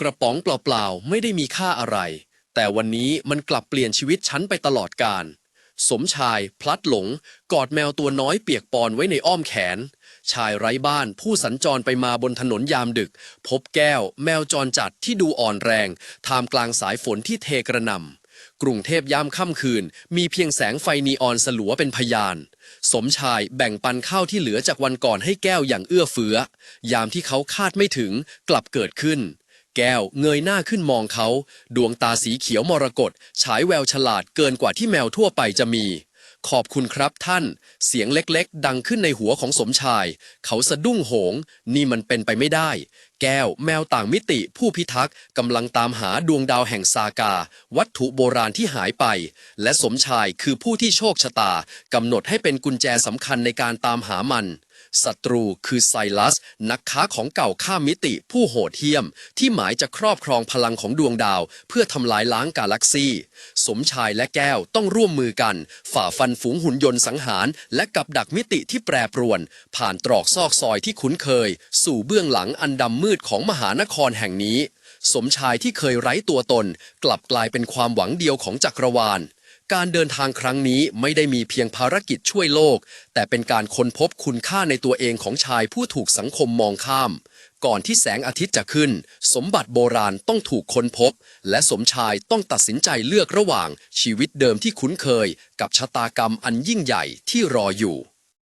กระป๋องเปล่าๆ ไม่ได้มีค่าอะไร แต่วันนี้มันกลับเปลี่ยนชีวิตฉันไปตลอดกาลสมชายพลัดหลง กอดแมวตัวน้อยเปียกปอนไว้ในอ้อมแขน ชายไร้บ้านผู้สัญจรไปมาบนถนนยามดึก พบแก้ว แมวจรจัดที่ดูอ่อนแรง ท่ามกลางสายฝนที่เทกระหน่ำกรุงเทพยามค่ำคืน มีเพียงแสงไฟนีออนสลัวเป็นพยาน สมชายแบ่งปันข้าวที่เหลือจากวันก่อนให้แก้วอย่างเอื้อเฟื้อ ยามที่เขาคาดไม่ถึงกลับเกิดขึ้น แก้วเงยหน้าขึ้นมองเขา ดวงตาสีเขียวมรกตฉายแววฉลาดเกินกว่าที่แมวทั่วไปจะมี ขอบคุณครับท่าน เสียงเล็กๆ ดังขึ้นในหัวของสมชาย เขาสะดุ้งโหง นี่มันเป็นไปไม่ได้ แก้วแมวต่างมิติผู้พิทักษ์กำลังตามหาดวงดาวแห่งซากา วัตถุโบราณที่หายไป และสมชายคือผู้ที่โชคชะตากำหนดให้เป็นกุญแจสำคัญในการตามหามัน ศัตรูคือไซลัส นักค้าของเก่าข้ามมิติ ผู้โหดเหี้ยม ที่หมายจะครอบครองพลังของดวงดาว เพื่อทำลายล้างกาแล็กซีสมชายและแก้วต้องร่วมมือกัน ฝ่าฟันฝูงหุ่นยนต์สังหาร และกับดักมิติที่แปรปรวน ผ่านตรอกซอกซอยที่คุ้นเคย สู่เบื้องหลังอันดำมืดของมหานครแห่งนี้ สมชายที่เคยไร้ตัวตน กลับกลายเป็นความหวังเดียวของจักรวาล การเดินทางครั้งนี้ไม่ได้มีเพียงภารกิจช่วยโลก แต่เป็นการค้นพบคุณค่าในตัวเองของชายผู้ถูกสังคมมองข้าม ก่อนที่แสงอาทิตย์จะขึ้น สมบัติโบราณต้องถูกค้นพบ และสมชายต้องตัดสินใจเลือกระหว่างชีวิตเดิมที่คุ้นเคย กับชะตากรรมอันยิ่งใหญ่ที่รออยู่